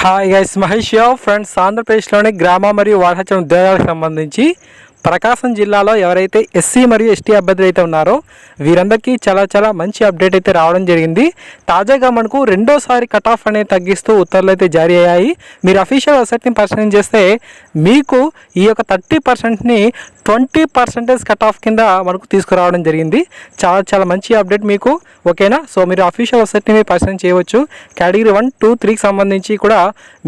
Hi guys Mahesh యావ్ friends ఆంధ్రప్రదేశ్లోని గ్రామ మరియు వారసత్వ ఉద్యోగాలకు సంబంధించి ప్రకాశం జిల్లాలో ఎవరైతే ఎస్సీ మరియు ఎస్టీ అభ్యర్థులు అయితే ఉన్నారో వీరందరికీ చాలా చాలా మంచి అప్డేట్ అయితే రావడం జరిగింది. తాజాగా మనకు రెండోసారి కట్ ఆఫ్ అనేది తగ్గిస్తూ ఉత్తర్వులు అయితే జారీ అయ్యాయి. మీరు అఫీషియల్ వెబ్సైట్ని పరిశీలన చేస్తే మీకు ఈ యొక్క థర్టీ పర్సెంట్ని ట్వంటీ పర్సెంటేజ్ కట్ ఆఫ్ కింద మనకు తీసుకురావడం జరిగింది. చాలా చాలా మంచి అప్డేట్ మీకు. ఓకేనా? సో మీరు అఫీషియల్ వెబ్సైట్ని మీరు పరిశీలన చేయవచ్చు. కేటగిరీ వన్ టూ త్రీకి సంబంధించి కూడా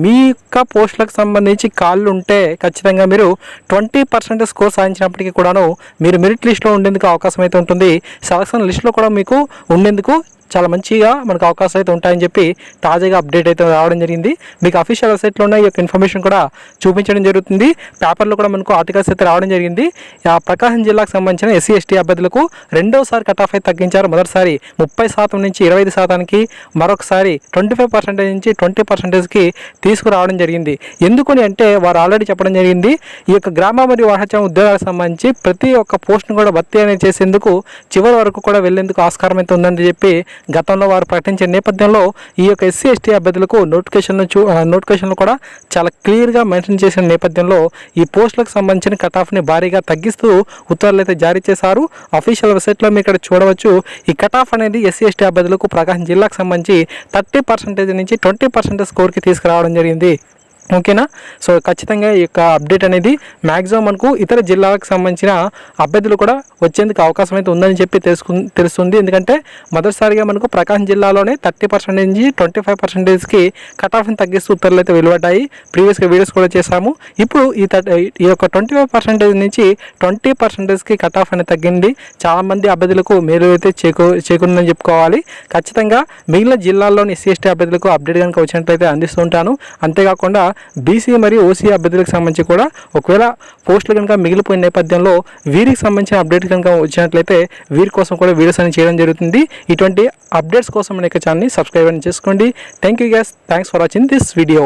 మీ యొక్క పోస్టులకు సంబంధించి కాళ్ళు ఉంటే ఖచ్చితంగా మీరు ట్వంటీ పర్సెంటేజ్ స్కోర్ సాధించినప్పటికీ కూడాను మీరు మెరిట్ లిస్ట్లో ఉండేందుకు అవకాశం అయితే ఉంటుంది సెలక్షన్ లిస్ట్లో కూడా మీకు ఉండేందుకు చాలా మంచిగా మనకు అవకాశాలు అయితే ఉంటాయని చెప్పి తాజాగా అప్డేట్ అయితే రావడం జరిగింది. మీకు అఫీషియల్ వెబ్సైట్లో ఉన్న ఈ యొక్క ఇన్ఫర్మేషన్ కూడా చూపించడం జరుగుతుంది. పేపర్లో కూడా మనకు ఆర్టికల్స్ అయితే రావడం జరిగింది. ఆ ప్రకాశం జిల్లాకు సంబంధించిన ఎస్సీ ఎస్టీ అభ్యర్థులకు రెండోసారి కట్ ఆఫ్ అయితే తగ్గించారు. మొదటిసారి ముప్పై శాతం నుంచి ఇరవై ఐదు శాతానికి మరొకసారి ట్వంటీ ఫైవ్ పర్సెంటేజ్ నుంచి ట్వంటీ పర్సెంటేజ్కి తీసుకురావడం జరిగింది. ఎందుకని అంటే వారు ఆల్రెడీ చెప్పడం జరిగింది. ఈ యొక్క గ్రామ మరియు వాహన ఉద్యోగాలకు సంబంధించి ప్రతి ఒక్క పోస్ట్ను కూడా భర్తీ అనేది చేసేందుకు చివరి వరకు కూడా వెళ్ళేందుకు ఆస్కారం అయితే ఉందని చెప్పి గతంలో వారు ప్రకటించిన నేపథ్యంలో ఈ యొక్క ఎస్సీ ఎస్టీ అభ్యర్థులకు నోటిఫికేషన్లు చూ నోటిఫికేషన్లు కూడా చాలా క్లియర్గా మెన్షన్ చేసిన నేపథ్యంలో ఈ పోస్టులకు సంబంధించిన కట్ ఆఫ్ని భారీగా తగ్గిస్తూ ఉత్తర్వులు అయితే జారీ చేశారు. అఫీషియల్ వెబ్సైట్లో మీరు ఇక్కడ చూడవచ్చు ఈ కట్ ఆఫ్ అనేది ఎస్సీ ఎస్టీ అభ్యర్థులకు ప్రకాశం జిల్లాకు సంబంధించి థర్టీ పర్సెంటేజ్ నుంచి ట్వంటీ పర్సెంటేజ్ స్కోర్కి తీసుకురావడం జరిగింది. ఓకేనా? సో ఖచ్చితంగా ఈ యొక్క అప్డేట్ అనేది మ్యాక్సిమం మనకు ఇతర జిల్లాలకు సంబంధించిన అభ్యర్థులు కూడా వచ్చేందుకు అవకాశం అయితే ఉందని చెప్పి తెలుసుకు తెలుస్తుంది. ఎందుకంటే మొదటిసారిగా మనకు ప్రకాశం జిల్లాలోనే థర్టీ పర్సెంటేజ్ నుంచి ట్వంటీ ఫైవ్ పర్సెంటేజ్కి కట్ ఆఫ్ని తగ్గిస్తూ ఉత్తర్వులు అయితే వెలువడ్డాయి. ప్రీవియస్గా వీడియోస్ కూడా చేశాము. ఇప్పుడు ఈ ఈ యొక్క ట్వంటీ ఫైవ్ పర్సెంటేజ్ నుంచి ట్వంటీ పర్సెంటేజ్కి కట్ ఆఫ్ అనేది తగ్గింది. చాలామంది అభ్యర్థులకు మేలు అయితే చేకూ చేకూరిందని చెప్పుకోవాలి. ఖచ్చితంగా మిగిలిన జిల్లాల్లోని ఎస్సీ ఎస్టీ అభ్యర్థులకు అప్డేట్ కనుక వచ్చినట్లయితే అందిస్తుంటాను అంతేకాకుండా బీసీ మరియు ఓసీ అభ్యర్థులకు సంబంధించి కూడా ఒకవేళ పోస్టులు కనుక మిగిలిపోయిన నేపథ్యంలో వీరికి సంబంధించిన అప్డేట్ కనుక వచ్చినట్లయితే వీరి కోసం కూడా వీడియోస్ అని చేయడం జరుగుతుంది. ఇటువంటి అప్డేట్స్ కోసం మన యొక్క ఛానల్ని సబ్స్క్రైబ్ అని చేసుకోండి. Thank you guys thanks for watching this video